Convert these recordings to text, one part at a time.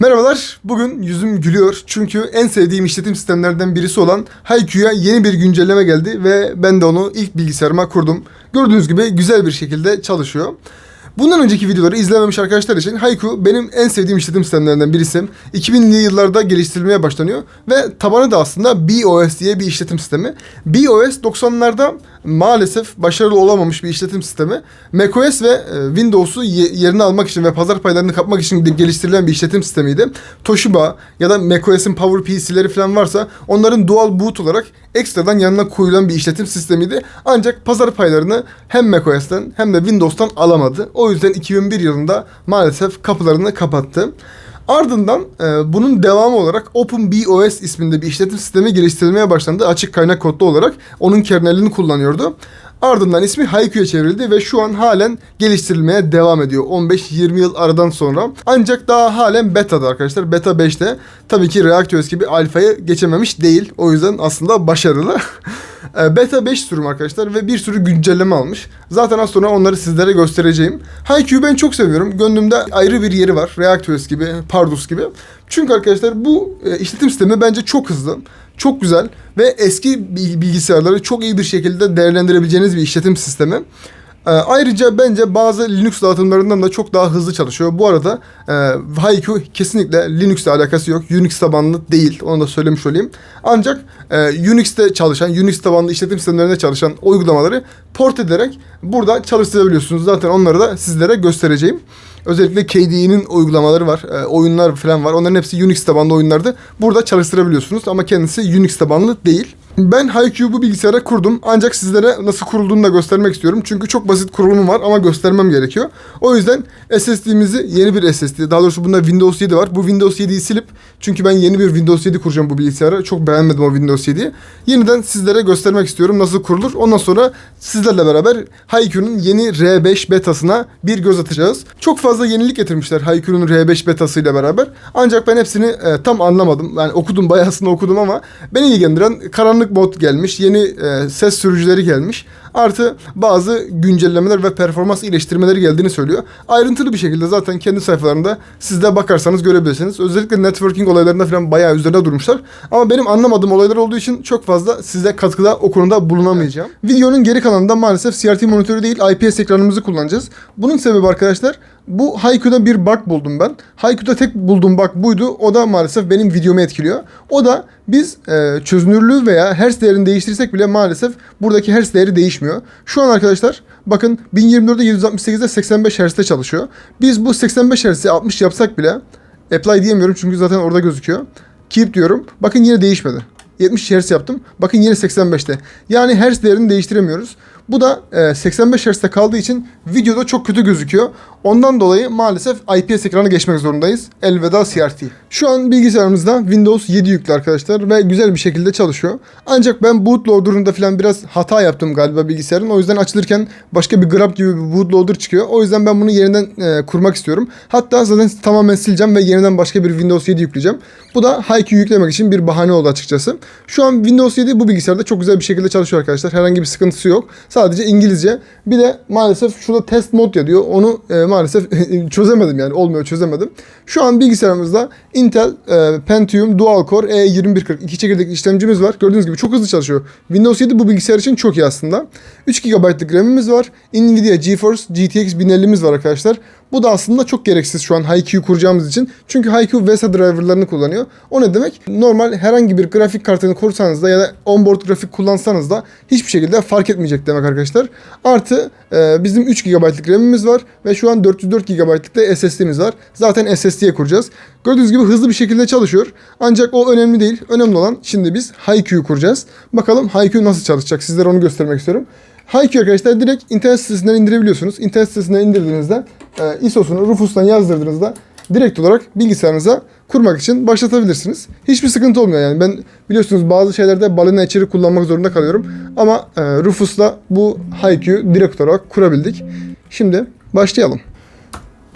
Merhabalar, bugün yüzüm gülüyor çünkü en sevdiğim işletim sistemlerden birisi olan Haikyu'ya yeni bir güncelleme geldi ve ben de onu ilk bilgisayarıma kurdum. Gördüğünüz gibi güzel bir şekilde çalışıyor. Bundan önceki videoları izlememiş arkadaşlar için Haiku benim en sevdiğim işletim sistemlerinden birisi. 2000'li yıllarda geliştirilmeye başlanıyor ve tabanı da aslında BOS diye bir işletim sistemi. BOS 90'larda maalesef başarılı olamamış bir işletim sistemi. macOS ve e, Windows'u ye- yerine almak için ve pazar paylarını kapmak için geliştirilen bir işletim sistemiydi. Toshiba ya da macOS'in Power PC'leri falan varsa onların dual boot olarak ekstradan yanına koyulan bir işletim sistemiydi. Ancak pazar paylarını hem macOS'ten hem de Windows'tan alamadı. O yüzden 2001 yılında maalesef kapılarını kapattı. Ardından e, bunun devamı olarak OpenBOS isminde bir işletim sistemi geliştirilmeye başlandı. Açık kaynak kodlu olarak onun kernelini kullanıyordu. Ardından ismi Haikyu'ya çevrildi ve şu an halen geliştirilmeye devam ediyor. 15-20 yıl aradan sonra. Ancak daha halen beta'da arkadaşlar. Beta 5'te. Tabii ki ReactOS gibi alfayı geçememiş değil. O yüzden aslında başarılı. E, Beta 5 sürüm arkadaşlar ve bir sürü güncelleme almış. Zaten az sonra onları sizlere göstereceğim. Haikyuu'yu ben çok seviyorum. Gönlümde ayrı bir yeri var. ReactOS gibi, Pardus gibi. Çünkü arkadaşlar bu e, işletim sistemi bence çok hızlı, çok güzel ve eski bil- bilgisayarları çok iyi bir şekilde değerlendirebileceğiniz bir işletim sistemi. E, ayrıca bence bazı Linux dağıtımlarından da çok daha hızlı çalışıyor. Bu arada e, Haiku kesinlikle Linux'le alakası yok. Unix tabanlı değil. Onu da söylemiş olayım. Ancak e, Unix'te çalışan, Unix tabanlı işletim sistemlerinde çalışan uygulamaları port ederek burada çalıştırabiliyorsunuz. Zaten onları da sizlere göstereceğim. Özellikle KDE'nin uygulamaları var. e, oyunlar falan var. Onların hepsi Unix tabanlı oyunlardı. Burada çalıştırabiliyorsunuz ama kendisi Unix tabanlı değil. Ben bu bilgisayara kurdum. Ancak sizlere nasıl kurulduğunu da göstermek istiyorum. Çünkü çok basit kurulumu var ama göstermem gerekiyor. O yüzden SSD'mizi yeni bir SSD. Daha doğrusu bunda Windows 7 var. Bu Windows 7'yi silip çünkü ben yeni bir Windows 7 kuracağım bu bilgisayara. Çok beğenmedim o Windows 7'yi. Yeniden sizlere göstermek istiyorum nasıl kurulur. Ondan sonra sizlerle beraber Haikyuu'nun yeni R5 betasına bir göz atacağız. Çok fazla yenilik getirmişler Haikyuu'nun R5 betasıyla beraber. Ancak ben hepsini e, tam anlamadım. Yani okudum bayağısını okudum ama beni ilgilendiren karanlık mod gelmiş. Yeni e, ses sürücüleri gelmiş. Artı bazı güncellemeler ve performans iyileştirmeleri geldiğini söylüyor. Ayrıntılı bir şekilde zaten kendi sayfalarında siz de bakarsanız görebilirsiniz. Özellikle networking olaylarında falan bayağı üzerine durmuşlar. Ama benim anlamadığım olaylar olduğu için çok fazla size katkıda o konuda bulunamayacağım. Videonun geri kalanında maalesef CRT monitörü değil IPS ekranımızı kullanacağız. Bunun sebebi arkadaşlar bu Haikyuu'da bir bug buldum ben. Haikyuu'da tek bulduğum bug buydu. O da maalesef benim videomu etkiliyor. O da biz e, çözünürlüğü veya hertz değerini değiştirsek bile maalesef buradaki hertz değeri değişmiyor. Şu an arkadaşlar bakın 1024'de 768'de 85 Hz'de çalışıyor. Biz bu 85 Hz'i 60 yapsak bile apply diyemiyorum çünkü zaten orada gözüküyor. Keep diyorum. Bakın yine değişmedi. 70 Hz yaptım. Bakın yine 85'te. Yani hertz değerini değiştiremiyoruz. Bu da e, 85 Hz'de kaldığı için videoda çok kötü gözüküyor. Ondan dolayı maalesef IPS ekrana geçmek zorundayız. Elveda CRT. Şu an bilgisayarımızda Windows 7 yüklü arkadaşlar ve güzel bir şekilde çalışıyor. Ancak ben bootloader'ında falan biraz hata yaptım galiba bilgisayarın. O yüzden açılırken başka bir grab gibi bir bootloader çıkıyor. O yüzden ben bunu yeniden e, kurmak istiyorum. Hatta zaten tamamen sileceğim ve yeniden başka bir Windows 7 yükleyeceğim. Bu da Haikyuu yüklemek için bir bahane oldu açıkçası. Şu an Windows 7 bu bilgisayarda çok güzel bir şekilde çalışıyor arkadaşlar. Herhangi bir sıkıntısı yok. Sadece İngilizce. Bir de maalesef şurada test mod ya diyor. Onu e, maalesef çözemedim yani. Olmuyor çözemedim. Şu an bilgisayarımızda Intel e, Pentium Dual Core E2140 iki çekirdekli işlemcimiz var. Gördüğünüz gibi çok hızlı çalışıyor. Windows 7 bu bilgisayar için çok iyi aslında. 3 GB'lık RAM'imiz var. Nvidia GeForce GTX 1050'miz var arkadaşlar. Bu da aslında çok gereksiz şu an Haikyuu kuracağımız için. Çünkü Haikyuu VESA driverlarını kullanıyor. O ne demek? Normal herhangi bir grafik kartını kursanız da ya da onboard grafik kullansanız da hiçbir şekilde fark etmeyecek demek arkadaşlar. Artı e, bizim 3 GB'lık RAM'imiz var ve şu an 404 GB'lık da SSD'miz var. Zaten SSD'ye kuracağız. Gördüğünüz gibi hızlı bir şekilde çalışıyor. Ancak o önemli değil. Önemli olan şimdi biz Haikyuu kuracağız. Bakalım Haikyuu nasıl çalışacak? Sizlere onu göstermek istiyorum. Haikyuu arkadaşlar direkt internet sitesinden indirebiliyorsunuz. İnternet sitesinden indirdiğinizde e, ISO'sunu Rufus'tan yazdırdığınızda direkt olarak bilgisayarınıza kurmak için başlatabilirsiniz. Hiçbir sıkıntı olmuyor yani. Ben biliyorsunuz bazı şeylerde balina içeri kullanmak zorunda kalıyorum. Ama e, Rufus'la bu Haikyuu direkt olarak kurabildik. Şimdi başlayalım.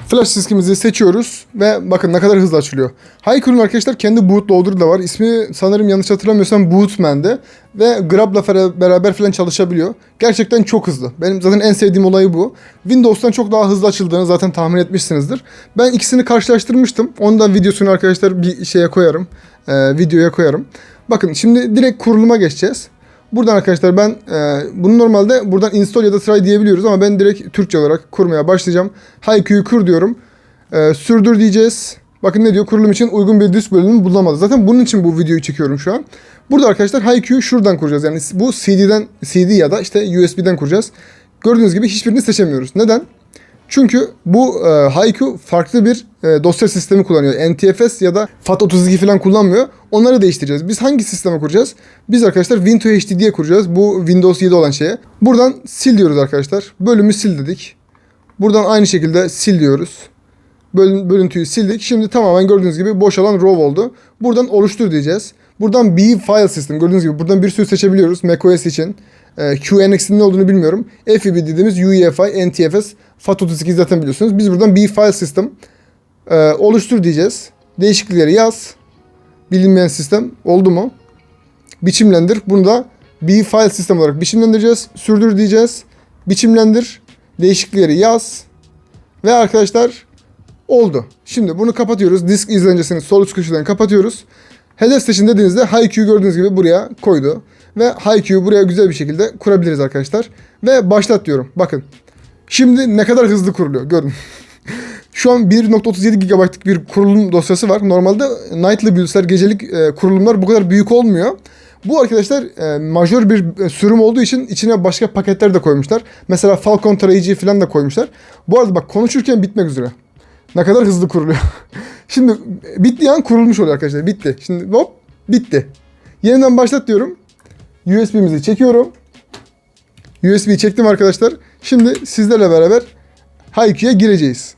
Flash diskimizi seçiyoruz ve bakın ne kadar hızlı açılıyor. Haikyu'nun arkadaşlar kendi bootloader'ı da var. İsmi sanırım yanlış hatırlamıyorsam Bootman'de ve Grab'la beraber falan çalışabiliyor. Gerçekten çok hızlı. Benim zaten en sevdiğim olayı bu. Windows'tan çok daha hızlı açıldığını zaten tahmin etmişsinizdir. Ben ikisini karşılaştırmıştım. Onu da videosunu arkadaşlar bir şeye koyarım. Ee, videoya koyarım. Bakın şimdi direkt kuruluma geçeceğiz. Buradan arkadaşlar ben e, bunu normalde buradan install ya da try diyebiliyoruz ama ben direkt Türkçe olarak kurmaya başlayacağım. Haikyu'yu kur diyorum. E, sürdür diyeceğiz. Bakın ne diyor? Kurulum için uygun bir disk bölümü bulunamadı. Zaten bunun için bu videoyu çekiyorum şu an. Burada arkadaşlar Haikyu'yu şuradan kuracağız. Yani bu CD'den CD ya da işte USB'den kuracağız. Gördüğünüz gibi hiçbirini seçemiyoruz. Neden? Çünkü bu e, Haiku farklı bir e, dosya sistemi kullanıyor. NTFS ya da FAT32 falan kullanmıyor. Onları değiştireceğiz. Biz hangi sisteme kuracağız? Biz arkadaşlar Win2HD diye kuracağız. Bu Windows 7 olan şeye. Buradan sil diyoruz arkadaşlar. Bölümü sil dedik. Buradan aynı şekilde sil diyoruz. Bölün, bölüntüyü sildik. Şimdi tamamen gördüğünüz gibi boşalan row oldu. Buradan oluştur diyeceğiz. Buradan B file system gördüğünüz gibi buradan bir sürü seçebiliyoruz macOS için. Ee, QNX'in ne olduğunu bilmiyorum. FEB dediğimiz UEFI, NTFS, FAT32 zaten biliyorsunuz. Biz buradan B file system e, oluştur diyeceğiz. Değişiklikleri yaz. Bilinmeyen sistem oldu mu? Biçimlendir. Bunu da B file system olarak biçimlendireceğiz. Sürdür diyeceğiz. Biçimlendir. Değişiklikleri yaz. Ve arkadaşlar oldu. Şimdi bunu kapatıyoruz. Disk izlencesini sol üst köşeden kapatıyoruz. Hedef station dediğinizde Haikyuu gördüğünüz gibi buraya koydu. Ve Haikyuu buraya güzel bir şekilde kurabiliriz arkadaşlar. Ve başlat diyorum. Bakın. Şimdi ne kadar hızlı kuruluyor. Görün. Şu an 1.37 GB'lık bir kurulum dosyası var. Normalde nightly builds'ler, gecelik e, kurulumlar bu kadar büyük olmuyor. Bu arkadaşlar e, majör bir e, sürüm olduğu için içine başka paketler de koymuşlar. Mesela Falcon tarayıcıyı falan da koymuşlar. Bu arada bak konuşurken bitmek üzere. Ne kadar hızlı kuruluyor. Şimdi bittiği an kurulmuş oluyor arkadaşlar. Bitti. Şimdi hop bitti. Yeniden başlat diyorum. USB'mizi çekiyorum. USB'yi çektim arkadaşlar. Şimdi sizlerle beraber Haikyu'ya gireceğiz.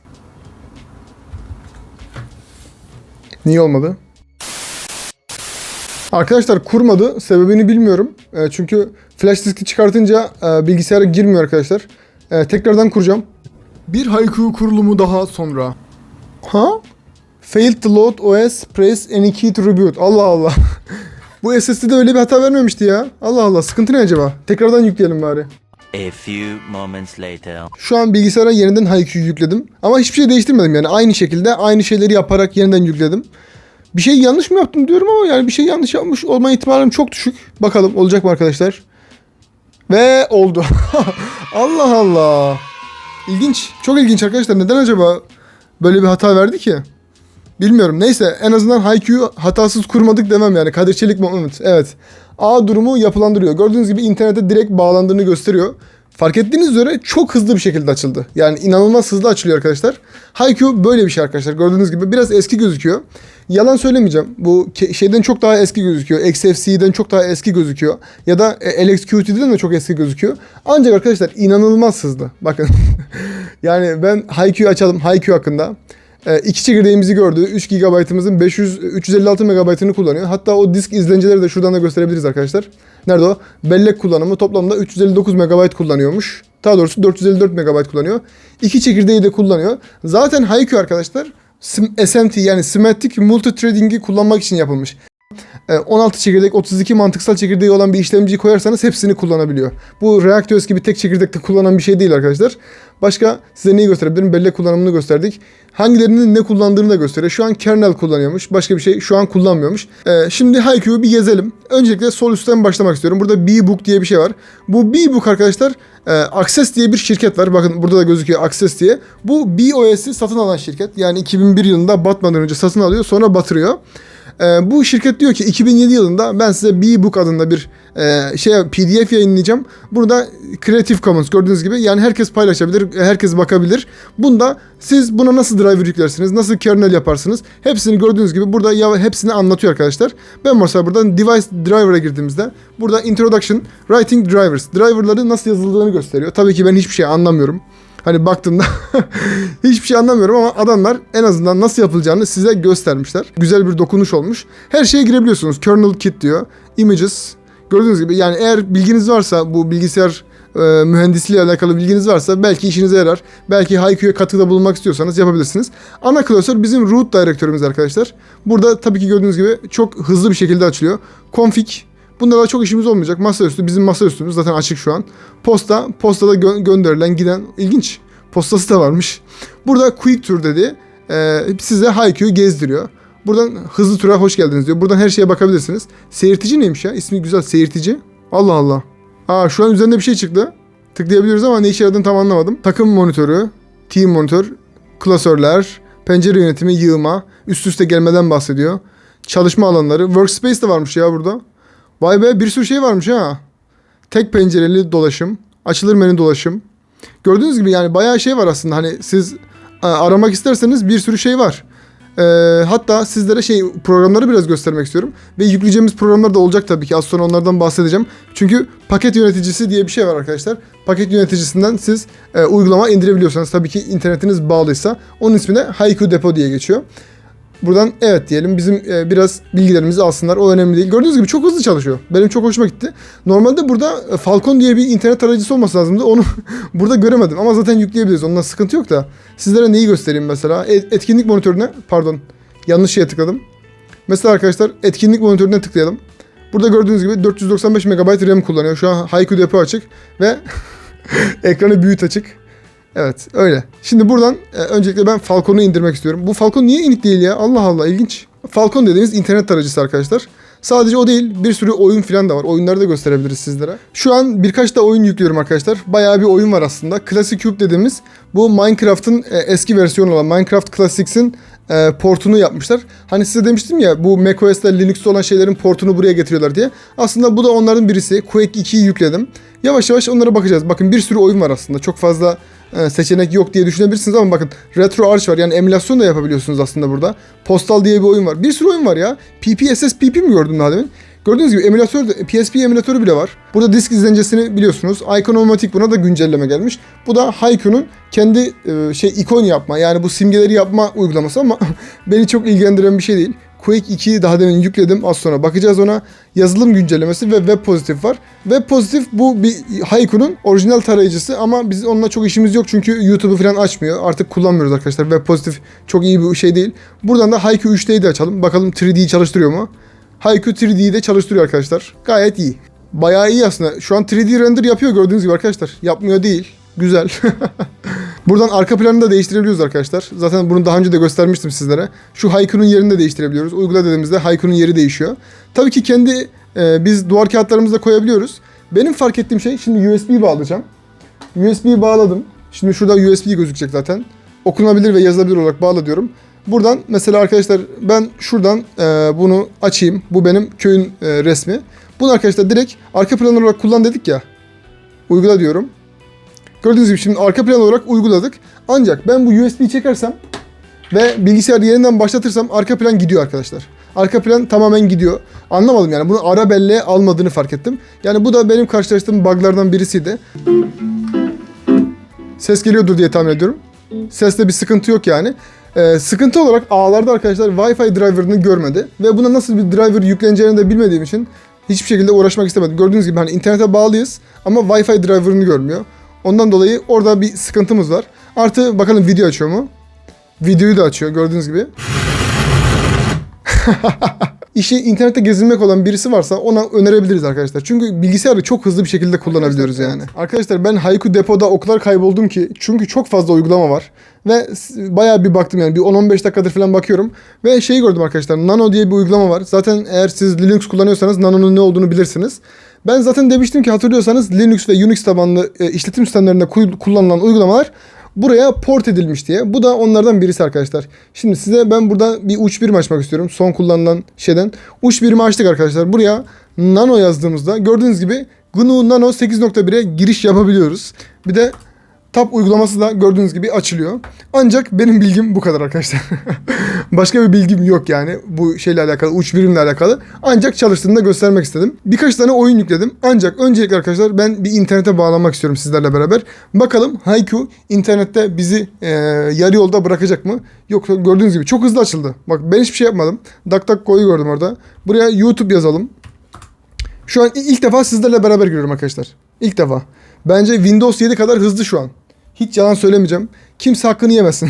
Niye olmadı? Arkadaşlar kurmadı. Sebebini bilmiyorum. E, çünkü flash diski çıkartınca e, bilgisayara girmiyor arkadaşlar. E, tekrardan kuracağım. Bir Haiku kurulumu daha sonra. Ha? Failed to load OS, press any key to reboot. Allah Allah. Bu SSD'de öyle bir hata vermemişti ya. Allah Allah. Sıkıntı ne acaba? Tekrardan yükleyelim bari. A few moments later. Şu an bilgisayara yeniden Haikyuu yükledim. Ama hiçbir şey değiştirmedim yani. Aynı şekilde aynı şeyleri yaparak yeniden yükledim. Bir şey yanlış mı yaptım diyorum ama yani bir şey yanlış yapmış olma ihtimalim çok düşük. Bakalım olacak mı arkadaşlar? Ve oldu. Allah Allah. İlginç. Çok ilginç arkadaşlar. Neden acaba böyle bir hata verdi ki? Bilmiyorum. Neyse en azından Haikyuu hatasız kurmadık demem yani. Kadir Çelik moment. Evet. A durumu yapılandırıyor. Gördüğünüz gibi internete direkt bağlandığını gösteriyor. Fark ettiğiniz üzere çok hızlı bir şekilde açıldı. Yani inanılmaz hızlı açılıyor arkadaşlar. Haikyuu böyle bir şey arkadaşlar. Gördüğünüz gibi biraz eski gözüküyor. Yalan söylemeyeceğim. Bu şeyden çok daha eski gözüküyor. XFC'den çok daha eski gözüküyor. Ya da e, LXQT'den de çok eski gözüküyor. Ancak arkadaşlar inanılmaz hızlı. Bakın. yani ben Haikyuu açalım. Haikyuu hakkında. E, çekirdeğimizi gördü. 3 GB'ımızın 500 356 MB'ını kullanıyor. Hatta o disk izlenceleri de şuradan da gösterebiliriz arkadaşlar. Nerede o? Bellek kullanımı toplamda 359 MB kullanıyormuş. Daha doğrusu 454 MB kullanıyor. İki çekirdeği de kullanıyor. Zaten Haikyuu arkadaşlar SMT yani Semantic Multithreading'i kullanmak için yapılmış. E, 16 çekirdek, 32 mantıksal çekirdeği olan bir işlemciyi koyarsanız hepsini kullanabiliyor. Bu Reactors gibi tek çekirdekte kullanan bir şey değil arkadaşlar. Başka size neyi gösterebilirim? Bellek kullanımını gösterdik. Hangilerinin ne kullandığını da gösteriyor. Şu an kernel kullanıyormuş. Başka bir şey şu an kullanmıyormuş. E, şimdi Haikyuu'yu bir gezelim. Öncelikle sol üstten başlamak istiyorum. Burada B-Book diye bir şey var. Bu B-Book arkadaşlar e, Access diye bir şirket var. Bakın burada da gözüküyor Access diye. Bu BOS'i satın alan şirket. Yani 2001 yılında batmadan önce satın alıyor sonra batırıyor. Ee, bu şirket diyor ki 2007 yılında ben size B-Book adında bir e, şey PDF yayınlayacağım. Bunu da Creative Commons gördüğünüz gibi yani herkes paylaşabilir, herkes bakabilir. Bunda siz buna nasıl driver yüklersiniz, nasıl kernel yaparsınız hepsini gördüğünüz gibi burada ya hepsini anlatıyor arkadaşlar. Ben mesela buradan device driver'a girdiğimizde burada introduction writing drivers driverları nasıl yazıldığını gösteriyor. Tabii ki ben hiçbir şey anlamıyorum. Hani baktığımda hiçbir şey anlamıyorum ama adamlar en azından nasıl yapılacağını size göstermişler. Güzel bir dokunuş olmuş. Her şeye girebiliyorsunuz. Kernel kit diyor. Images. Gördüğünüz gibi yani eğer bilginiz varsa bu bilgisayar e, mühendisliği alakalı bilginiz varsa belki işinize yarar. Belki Haikyu'ya katkıda bulunmak istiyorsanız yapabilirsiniz. Ana klasör bizim root direktörümüz arkadaşlar. Burada tabii ki gördüğünüz gibi çok hızlı bir şekilde açılıyor. Config Bunda da çok işimiz olmayacak. Masaüstü bizim masaüstümüz zaten açık şu an. Posta, postada gö- gönderilen giden ilginç. Postası da varmış. Burada Quick Tour dedi. Ee, size Haikyu'yu gezdiriyor. Buradan hızlı tura hoş geldiniz diyor. Buradan her şeye bakabilirsiniz. Seyirtici neymiş ya? İsmi güzel seyirtici. Allah Allah. Aa şu an üzerinde bir şey çıktı. Tıklayabiliyoruz ama ne işe yaradığını tam anlamadım. Takım monitörü, team monitör, klasörler, pencere yönetimi, yığma, üst üste gelmeden bahsediyor. Çalışma alanları, workspace de varmış ya burada. Vay be bir sürü şey varmış ha. Tek pencereli dolaşım, açılır menü dolaşım. Gördüğünüz gibi yani bayağı şey var aslında. Hani siz e, aramak isterseniz bir sürü şey var. E, hatta sizlere şey programları biraz göstermek istiyorum. Ve yükleyeceğimiz programlar da olacak tabii ki. Az sonra onlardan bahsedeceğim. Çünkü paket yöneticisi diye bir şey var arkadaşlar. Paket yöneticisinden siz e, uygulama indirebiliyorsanız tabii ki internetiniz bağlıysa onun ismi de Haiku Depo diye geçiyor. Buradan evet diyelim bizim e, biraz bilgilerimizi alsınlar. O önemli değil. Gördüğünüz gibi çok hızlı çalışıyor. Benim çok hoşuma gitti. Normalde burada e, Falcon diye bir internet tarayıcısı olması lazımdı. Onu burada göremedim. Ama zaten yükleyebiliriz. Ondan sıkıntı yok da. Sizlere neyi göstereyim mesela? E- etkinlik monitörüne pardon yanlış şeye tıkladım. Mesela arkadaşlar etkinlik monitörüne tıklayalım. Burada gördüğünüz gibi 495 MB RAM kullanıyor. Şu an Haiku depo açık ve ekranı büyüt açık. Evet öyle. Şimdi buradan e, öncelikle ben Falcon'u indirmek istiyorum. Bu Falcon niye inik değil ya? Allah Allah ilginç. Falcon dediğimiz internet tarayıcısı arkadaşlar. Sadece o değil bir sürü oyun falan da var. Oyunları da gösterebiliriz sizlere. Şu an birkaç da oyun yüklüyorum arkadaşlar. Bayağı bir oyun var aslında. Classic Cube dediğimiz bu Minecraft'ın e, eski versiyonu olan Minecraft Classics'in e, portunu yapmışlar. Hani size demiştim ya bu macOS'te Linux'te olan şeylerin portunu buraya getiriyorlar diye. Aslında bu da onların birisi. Quake 2'yi yükledim. Yavaş yavaş onlara bakacağız. Bakın bir sürü oyun var aslında. Çok fazla seçenek yok diye düşünebilirsiniz ama bakın Retro Arch var. Yani emülasyon da yapabiliyorsunuz aslında burada. Postal diye bir oyun var. Bir sürü oyun var ya. PPSSPP mi gördüm daha demin? Gördüğünüz gibi emülatör de, PSP emülatörü bile var. Burada disk izlencesini biliyorsunuz. Iconomatic buna da güncelleme gelmiş. Bu da Haikyu'nun kendi e, şey ikon yapma yani bu simgeleri yapma uygulaması ama beni çok ilgilendiren bir şey değil. Quake 2'yi daha demin yükledim. Az sonra bakacağız ona. Yazılım güncellemesi ve web pozitif var. Web pozitif bu bir Haikyu'nun orijinal tarayıcısı ama biz onunla çok işimiz yok çünkü YouTube'u falan açmıyor. Artık kullanmıyoruz arkadaşlar. Web pozitif çok iyi bir şey değil. Buradan da Haiku 3D'yi de açalım. Bakalım 3D'yi çalıştırıyor mu? Haiku 3D'yi de çalıştırıyor arkadaşlar. Gayet iyi. Bayağı iyi aslında. Şu an 3D render yapıyor gördüğünüz gibi arkadaşlar. Yapmıyor değil. Güzel. Buradan arka planını da değiştirebiliyoruz arkadaşlar. Zaten bunu daha önce de göstermiştim sizlere. Şu Haiku'nun yerini de değiştirebiliyoruz. Uygula dediğimizde Haiku'nun yeri değişiyor. Tabii ki kendi e, biz duvar kağıtlarımızı da koyabiliyoruz. Benim fark ettiğim şey şimdi USB bağlayacağım. USB bağladım. Şimdi şurada USB gözükecek zaten. Okunabilir ve yazılabilir olarak bağla diyorum. Buradan mesela arkadaşlar ben şuradan e, bunu açayım. Bu benim köyün e, resmi. Bunu arkadaşlar direkt arka plan olarak kullan dedik ya. Uygula diyorum. Gördüğünüz gibi şimdi arka plan olarak uyguladık. Ancak ben bu USB'yi çekersem ve bilgisayarı yeniden başlatırsam arka plan gidiyor arkadaşlar. Arka plan tamamen gidiyor. Anlamadım yani bunu ara belleğe almadığını fark ettim. Yani bu da benim karşılaştığım buglardan birisiydi. Ses geliyordur diye tahmin ediyorum. Seste bir sıkıntı yok yani. Ee, sıkıntı olarak ağlarda arkadaşlar Wi-Fi driver'ını görmedi. Ve buna nasıl bir driver yükleneceğini de bilmediğim için hiçbir şekilde uğraşmak istemedim. Gördüğünüz gibi hani internete bağlıyız ama Wi-Fi driver'ını görmüyor. Ondan dolayı orada bir sıkıntımız var. Artı bakalım video açıyor mu? Videoyu da açıyor gördüğünüz gibi. İşi internette gezinmek olan birisi varsa ona önerebiliriz arkadaşlar. Çünkü bilgisayarı çok hızlı bir şekilde kullanabiliyoruz yani. Arkadaşlar ben Haiku depoda o kadar kayboldum ki çünkü çok fazla uygulama var. Ve bayağı bir baktım yani bir 10-15 dakikadır falan bakıyorum. Ve şeyi gördüm arkadaşlar Nano diye bir uygulama var. Zaten eğer siz Linux kullanıyorsanız Nano'nun ne olduğunu bilirsiniz. Ben zaten demiştim ki hatırlıyorsanız Linux ve Unix tabanlı e, işletim sistemlerinde ku- kullanılan uygulamalar buraya port edilmiş diye. Bu da onlardan birisi arkadaşlar. Şimdi size ben burada bir uç birim açmak istiyorum. Son kullanılan şeyden. Uç birimi açtık arkadaşlar. Buraya nano yazdığımızda gördüğünüz gibi GNU Nano 8.1'e giriş yapabiliyoruz. Bir de Tab uygulaması da gördüğünüz gibi açılıyor. Ancak benim bilgim bu kadar arkadaşlar. Başka bir bilgim yok yani bu şeyle alakalı, uç birimle alakalı. Ancak çalıştığını da göstermek istedim. Birkaç tane oyun yükledim. Ancak öncelikle arkadaşlar ben bir internete bağlanmak istiyorum sizlerle beraber. Bakalım Haiku internette bizi e, yarı yolda bırakacak mı? Yoksa gördüğünüz gibi çok hızlı açıldı. Bak ben hiçbir şey yapmadım. DuckDuckGo'yu gördüm orada. Buraya YouTube yazalım. Şu an ilk defa sizlerle beraber giriyorum arkadaşlar. İlk defa. Bence Windows 7 kadar hızlı şu an. Hiç yalan söylemeyeceğim. Kimse hakkını yemesin.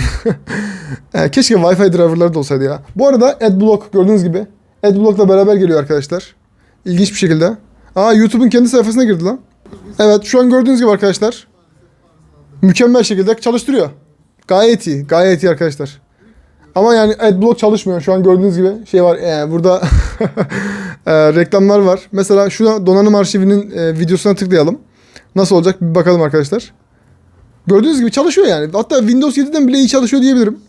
Keşke Wi-Fi driverları da olsaydı ya. Bu arada AdBlock gördüğünüz gibi. AdBlock'la beraber geliyor arkadaşlar. İlginç bir şekilde. Aa YouTube'un kendi sayfasına girdi lan. Evet şu an gördüğünüz gibi arkadaşlar. Mükemmel şekilde çalıştırıyor. Gayet iyi. Gayet iyi arkadaşlar. Ama yani AdBlock çalışmıyor. Şu an gördüğünüz gibi şey var. e, burada e, reklamlar var. Mesela şu donanım arşivinin e, videosuna tıklayalım. Nasıl olacak bir bakalım arkadaşlar. Gördüğünüz gibi çalışıyor yani. Hatta Windows 7'den bile iyi çalışıyor diyebilirim.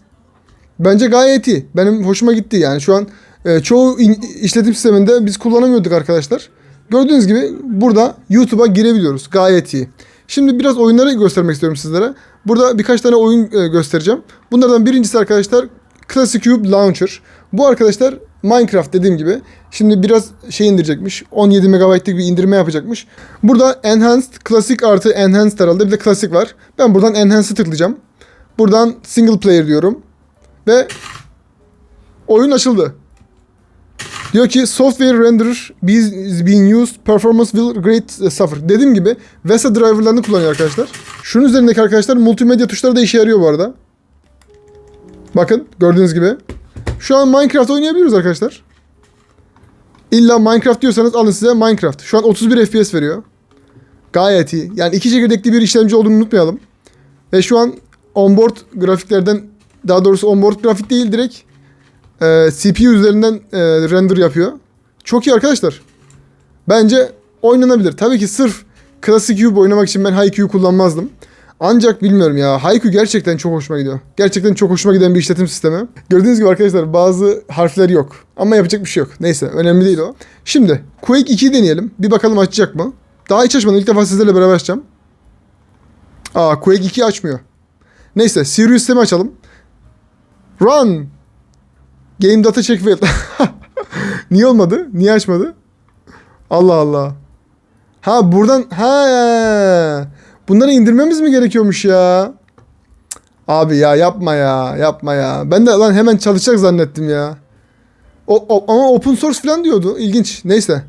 Bence gayet iyi. Benim hoşuma gitti yani. Şu an e, çoğu in- işletim sisteminde biz kullanamıyorduk arkadaşlar. Gördüğünüz gibi burada YouTube'a girebiliyoruz. Gayet iyi. Şimdi biraz oyunları göstermek istiyorum sizlere. Burada birkaç tane oyun e, göstereceğim. Bunlardan birincisi arkadaşlar Classic Cube Launcher. Bu arkadaşlar Minecraft dediğim gibi. Şimdi biraz şey indirecekmiş. 17 MB'lık bir indirme yapacakmış. Burada Enhanced, Classic artı Enhanced herhalde. Bir de Classic var. Ben buradan Enhanced'ı tıklayacağım. Buradan Single Player diyorum. Ve oyun açıldı. Diyor ki software renderer is being used performance will great suffer. Dediğim gibi VESA driverlarını kullanıyor arkadaşlar. Şunun üzerindeki arkadaşlar multimedya tuşları da işe yarıyor bu arada. Bakın gördüğünüz gibi. Şu an Minecraft oynayabiliyoruz arkadaşlar. İlla Minecraft diyorsanız alın size Minecraft. Şu an 31 FPS veriyor. Gayet iyi. Yani iki çekirdekli bir işlemci olduğunu unutmayalım. Ve şu an onboard grafiklerden daha doğrusu onboard grafik değil direkt e, CPU üzerinden e, render yapıyor. Çok iyi arkadaşlar. Bence oynanabilir. Tabii ki sırf Classic Cube oynamak için ben Haikyuu kullanmazdım. Ancak bilmiyorum ya. Haikyuu gerçekten çok hoşuma gidiyor. Gerçekten çok hoşuma giden bir işletim sistemi. Gördüğünüz gibi arkadaşlar bazı harfler yok. Ama yapacak bir şey yok. Neyse önemli değil o. Şimdi Quake 2'yi deneyelim. Bir bakalım açacak mı? Daha hiç açmadım. İlk defa sizlerle beraber açacağım. Aa Quake 2 açmıyor. Neyse Serious sistemi açalım. Run! Game data check failed. Niye olmadı? Niye açmadı? Allah Allah. Ha buradan ha bunları indirmemiz mi gerekiyormuş ya? Abi ya yapma ya yapma ya. Ben de lan hemen çalışacak zannettim ya. O, o- ama open source falan diyordu. İlginç. Neyse.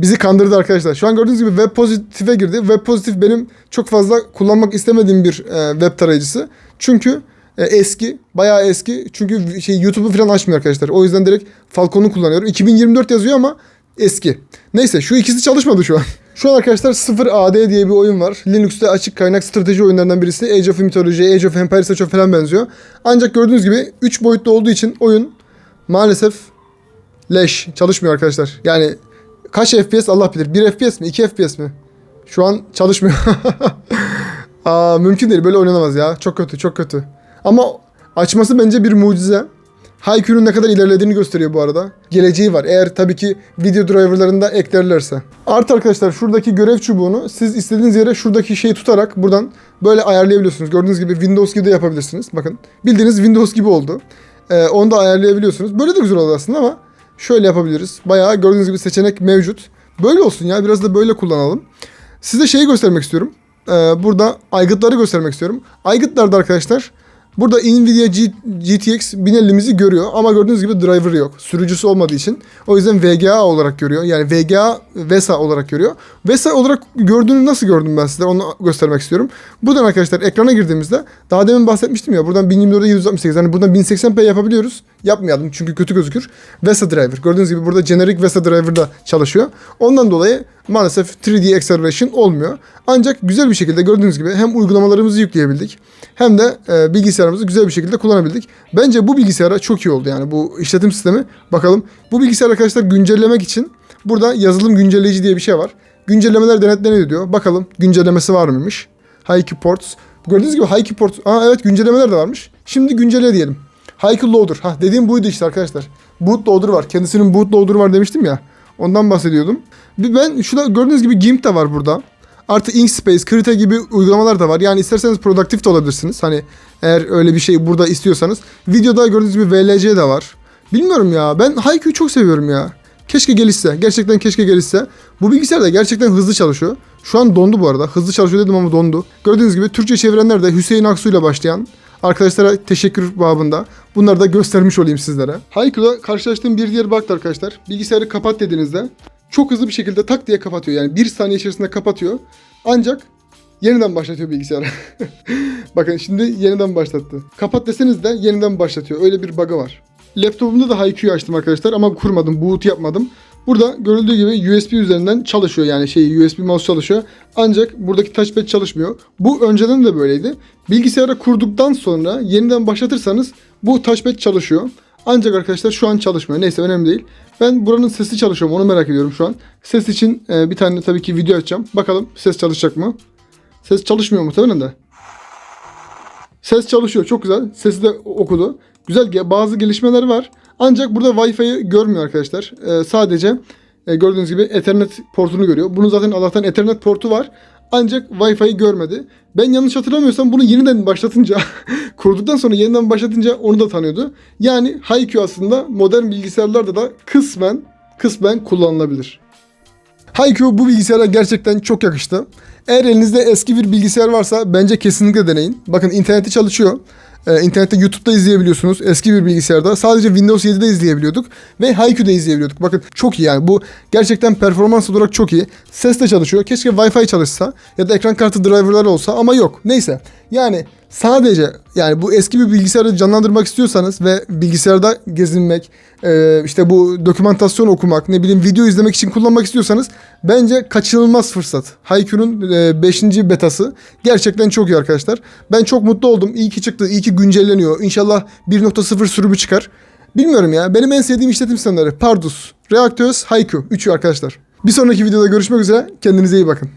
Bizi kandırdı arkadaşlar. Şu an gördüğünüz gibi web pozitife girdi. Web pozitif benim çok fazla kullanmak istemediğim bir e, web tarayıcısı. Çünkü e, eski, bayağı eski. Çünkü şey YouTube'u falan açmıyor arkadaşlar. O yüzden direkt Falcon'u kullanıyorum. 2024 yazıyor ama eski. Neyse şu ikisi çalışmadı şu an. Şu an arkadaşlar 0 AD diye bir oyun var. Linux'te açık kaynak strateji oyunlarından birisi. Age of Mythology, Age of Empires'e çok falan benziyor. Ancak gördüğünüz gibi 3 boyutlu olduğu için oyun maalesef leş çalışmıyor arkadaşlar. Yani kaç FPS Allah bilir. 1 FPS mi? 2 FPS mi? Şu an çalışmıyor. Aa, mümkün değil. Böyle oynanamaz ya. Çok kötü, çok kötü. Ama açması bence bir mucize. Haikyuu'nun ne kadar ilerlediğini gösteriyor bu arada. Geleceği var. Eğer tabii ki video driverlarında eklerlerse. Artı arkadaşlar şuradaki görev çubuğunu siz istediğiniz yere şuradaki şeyi tutarak buradan böyle ayarlayabiliyorsunuz. Gördüğünüz gibi Windows gibi de yapabilirsiniz. Bakın bildiğiniz Windows gibi oldu. Ee, onu da ayarlayabiliyorsunuz. Böyle de güzel oldu aslında ama şöyle yapabiliriz. Bayağı gördüğünüz gibi seçenek mevcut. Böyle olsun ya biraz da böyle kullanalım. Size şeyi göstermek istiyorum. Ee, burada aygıtları göstermek istiyorum. Aygıtlarda arkadaşlar burada Nvidia GTX 1050'mizi görüyor ama gördüğünüz gibi driver yok. Sürücüsü olmadığı için. O yüzden VGA olarak görüyor. Yani VGA VESA olarak görüyor. VESA olarak gördüğünü nasıl gördüm ben size onu göstermek istiyorum. Buradan arkadaşlar ekrana girdiğimizde daha demin bahsetmiştim ya buradan 1024'e 768 yani buradan 1080p yapabiliyoruz. Yapmayalım çünkü kötü gözükür. VESA driver. Gördüğünüz gibi burada generic VESA driver da çalışıyor. Ondan dolayı maalesef 3D acceleration olmuyor. Ancak güzel bir şekilde gördüğünüz gibi hem uygulamalarımızı yükleyebildik hem de e, bilgisayarımızı güzel bir şekilde kullanabildik. Bence bu bilgisayara çok iyi oldu yani bu işletim sistemi. Bakalım bu bilgisayar arkadaşlar güncellemek için burada yazılım güncelleyici diye bir şey var. Güncellemeler denetleniyor diyor. Bakalım güncellemesi var mıymış? Haiku Ports. Gördüğünüz gibi Haiku Ports. Aa evet güncellemeler de varmış. Şimdi güncelle diyelim. Haiku Loader. Ha dediğim buydu işte arkadaşlar. Boot Loader var. Kendisinin Boot Loader var demiştim ya. Ondan bahsediyordum. Ben şurada gördüğünüz gibi GIMP de var burada. Artı Inkspace, Krita gibi uygulamalar da var. Yani isterseniz produktif de olabilirsiniz. Hani eğer öyle bir şey burada istiyorsanız. Videoda gördüğünüz gibi VLC de var. Bilmiyorum ya. Ben Haikyuu'yu çok seviyorum ya. Keşke gelişse. Gerçekten keşke gelişse. Bu bilgisayar da gerçekten hızlı çalışıyor. Şu an dondu bu arada. Hızlı çalışıyor dedim ama dondu. Gördüğünüz gibi Türkçe çevirenler de Hüseyin Aksu ile başlayan arkadaşlara teşekkür babında. Bunları da göstermiş olayım sizlere. Haikyuu'da karşılaştığım bir diğer bug da arkadaşlar. Bilgisayarı kapat dediğinizde çok hızlı bir şekilde tak diye kapatıyor. Yani bir saniye içerisinde kapatıyor. Ancak yeniden başlatıyor bilgisayarı. Bakın şimdi yeniden başlattı. Kapat deseniz de yeniden başlatıyor. Öyle bir bug'ı var. Laptopumda da HiQ'yu açtım arkadaşlar ama kurmadım, boot yapmadım. Burada görüldüğü gibi USB üzerinden çalışıyor yani şey USB mouse çalışıyor. Ancak buradaki touchpad çalışmıyor. Bu önceden de böyleydi. Bilgisayara kurduktan sonra yeniden başlatırsanız bu touchpad çalışıyor. Ancak arkadaşlar şu an çalışmıyor. Neyse önemli değil. Ben buranın sesi çalışıyorum onu merak ediyorum şu an. Ses için e, bir tane tabii ki video açacağım. Bakalım ses çalışacak mı? Ses çalışmıyor muhtemelen de. Ses çalışıyor çok güzel. Sesi de okudu. Güzel bazı gelişmeler var. Ancak burada Wi-Fi'yi görmüyor arkadaşlar. Ee, sadece e, gördüğünüz gibi Ethernet portunu görüyor. Bunun zaten Allah'tan Ethernet portu var. Ancak Wi-Fi'yi görmedi. Ben yanlış hatırlamıyorsam bunu yeniden başlatınca, kurduktan sonra yeniden başlatınca onu da tanıyordu. Yani HiQ aslında modern bilgisayarlarda da kısmen kısmen kullanılabilir. HiQ bu bilgisayara gerçekten çok yakıştı. Eğer elinizde eski bir bilgisayar varsa bence kesinlikle deneyin. Bakın interneti çalışıyor. Ee, internette YouTube'da izleyebiliyorsunuz eski bir bilgisayarda. Sadece Windows 7'de izleyebiliyorduk ve HiQ'da izleyebiliyorduk. Bakın çok iyi yani bu gerçekten performans olarak çok iyi. Ses de çalışıyor. Keşke Wi-Fi çalışsa ya da ekran kartı driverları olsa ama yok. Neyse. Yani sadece yani bu eski bir bilgisayarı canlandırmak istiyorsanız ve bilgisayarda gezinmek, e, işte bu dokümantasyon okumak, ne bileyim video izlemek için kullanmak istiyorsanız bence kaçınılmaz fırsat. Haikyu'nun 5. betası gerçekten çok iyi arkadaşlar. Ben çok mutlu oldum. İyi ki çıktı, iyi ki güncelleniyor. İnşallah 1.0 sürümü çıkar. Bilmiyorum ya. Benim en sevdiğim işletim sistemleri Pardus, Reactors, Haiku. Üçü arkadaşlar. Bir sonraki videoda görüşmek üzere. Kendinize iyi bakın.